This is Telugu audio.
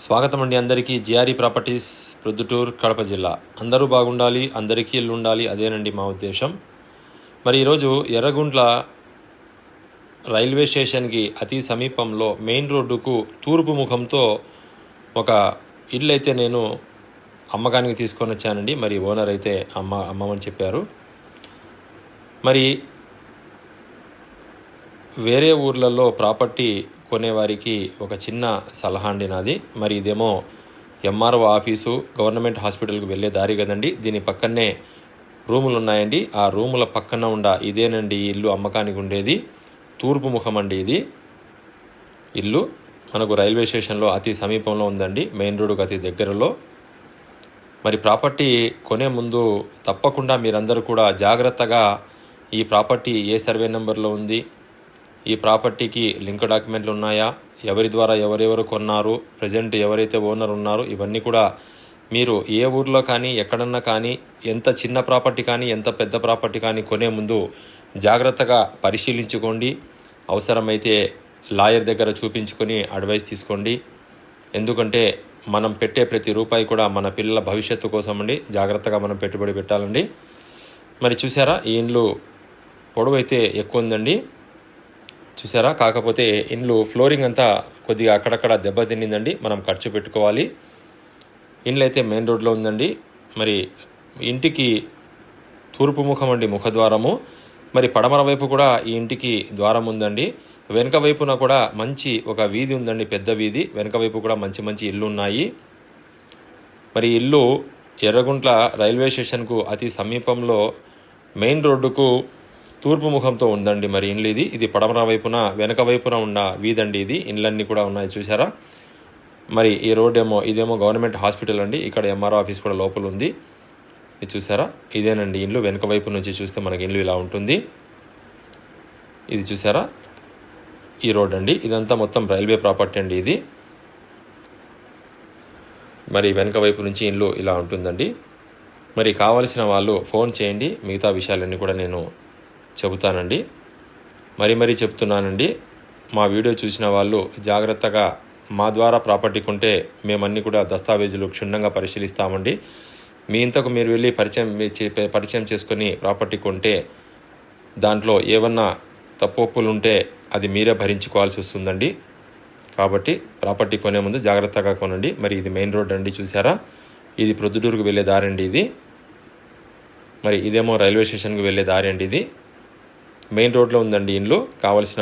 స్వాగతం అండి అందరికీ. జిఆర్ఈ ప్రాపర్టీస్ ప్రొద్దుటూర్ కడప జిల్లా. అందరూ బాగుండాలి అందరికీ ఇల్లు ఉండాలి అదేనండి మా ఉద్దేశం. మరి ఈరోజు ఎర్రగుంట్ల రైల్వే స్టేషన్కి అతి సమీపంలో మెయిన్ రోడ్డుకు తూర్పు ముఖంతో ఒక ఇల్లు అయితే నేను అమ్మకానికి తీసుకొని వచ్చానండి. మరి ఓనర్ అయితే అమ్మ అమ్మమని చెప్పారు. మరి వేరే ఊర్లలో ప్రాపర్టీ కొనేవారికి ఒక చిన్న సలహా అండి నాది. మరి ఇదేమో ఎంఆర్ఓ ఆఫీసు గవర్నమెంట్ హాస్పిటల్కి వెళ్ళే దారి కదండి. దీని పక్కనే రూములు ఉన్నాయండి ఆ రూముల పక్కన ఉండ ఇదేనండి ఈ ఇల్లు అమ్మకానికి ఉండేది. తూర్పు ముఖం అండి ఇది. ఇల్లు మనకు రైల్వే స్టేషన్లో అతి సమీపంలో ఉందండి. మెయిన్ రోడ్డుకు అతి దగ్గరలో. మరి ప్రాపర్టీ కొనే ముందు తప్పకుండా మీరందరూ కూడా జాగ్రత్తగా ఈ ప్రాపర్టీ ఏ సర్వే నెంబర్లో ఉంది ఈ ప్రాపర్టీకి లింక్ డాక్యుమెంట్లు ఉన్నాయా? ఎవరి ద్వారా ఎవరెవరు కొన్నారు? ప్రజెంట్ ఎవరైతే ఓనర్ ఉన్నారో ఇవన్నీ కూడా మీరు ఏ ఊర్లో కానీ ఎక్కడన్నా కానీ ఎంత చిన్న ప్రాపర్టీ కానీ ఎంత పెద్ద ప్రాపర్టీ కానీ కొనే ముందు జాగ్రత్తగా పరిశీలించుకోండి. అవసరమైతే లాయర్ దగ్గర చూపించుకొని అడ్వైస్ తీసుకోండి. ఎందుకంటే మనం పెట్టే ప్రతి రూపాయి కూడా మన పిల్లల భవిష్యత్తు కోసం అండి. జాగ్రత్తగా మనం పెట్టుబడి పెట్టాలండి. మరి చూసారా ఈ ఇండ్లు పొడవైతే ఎక్కువ ఉందండి. చూసారా? కాకపోతే ఇండ్లు ఫ్లోరింగ్ అంతా కొద్దిగా అక్కడక్కడ దెబ్బతిన్నిందండి మనం ఖర్చు పెట్టుకోవాలి. ఇండ్లు అయితే మెయిన్ రోడ్లో ఉందండి. మరి ఇంటికి తూర్పు ముఖం అండి ముఖద్వారము. మరి పడమర వైపు కూడా ఈ ఇంటికి ద్వారం ఉందండి. వెనక వైపున కూడా మంచి ఒక వీధి ఉందండి పెద్ద వీధి. వెనక వైపు కూడా మంచి మంచి ఇల్లు ఉన్నాయి. మరి ఇల్లు ఎర్రగుంట్ల రైల్వే స్టేషన్కు అతి సమీపంలో మెయిన్ రోడ్డుకు తూర్పు ముఖంతో ఉందండి మరి ఇండ్లు ఇది ఇది పడమర వైపున వెనక వైపున ఉన్న వీధండి ఇది. ఇండ్లన్నీ కూడా ఉన్నాయి చూసారా మరి ఈ రోడ్ ఏమో ఇదేమో గవర్నమెంట్ హాస్పిటల్ అండి. ఇక్కడ ఎంఆర్ఓ ఆఫీస్ కూడా లోపల ఉంది. ఇది చూసారా ఇదేనండి ఇండ్లు. వెనుక వైపు నుంచి చూస్తే మనకి ఇండ్లు ఇలా ఉంటుంది. ఇది చూసారా ఈ రోడ్ అండి. ఇదంతా మొత్తం రైల్వే ప్రాపర్టీ అండి ఇది. మరి వెనుక వైపు నుంచి ఇల్లు ఇలా ఉంటుందండి. మరి కావలసిన వాళ్ళు ఫోన్ చేయండి. మిగతా విషయాలన్నీ కూడా నేను చెబుతానండి. మరి మరీ చెప్తున్నానండి. మా వీడియో చూసిన వాళ్ళు జాగ్రత్తగా మా ద్వారా ప్రాపర్టీ కొంటే మేమన్నీ కూడా దస్తావేజులు క్షుణ్ణంగా పరిశీలిస్తామండి. మీ ఇంతకు మీరు వెళ్ళి పరిచయం పరిచయం చేసుకొని ప్రాపర్టీ కొంటే దాంట్లో ఏమన్నా తప్పొప్పులు ఉంటే అది మీరే భరించుకోవాల్సి వస్తుందండి. కాబట్టి ప్రాపర్టీ కొనే ముందు జాగ్రత్తగా కొనండి. మరి ఇది మెయిన్ రోడ్ అండి చూసారా? ఇది ప్రొద్దుటూరుకు వెళ్ళే దారి అండి ఇది. మరి ఇదేమో రైల్వే స్టేషన్కి వెళ్ళే దారి అండి ఇది. మెయిన్ రోడ్లో ఉందండి ఇల్లు కావలసిన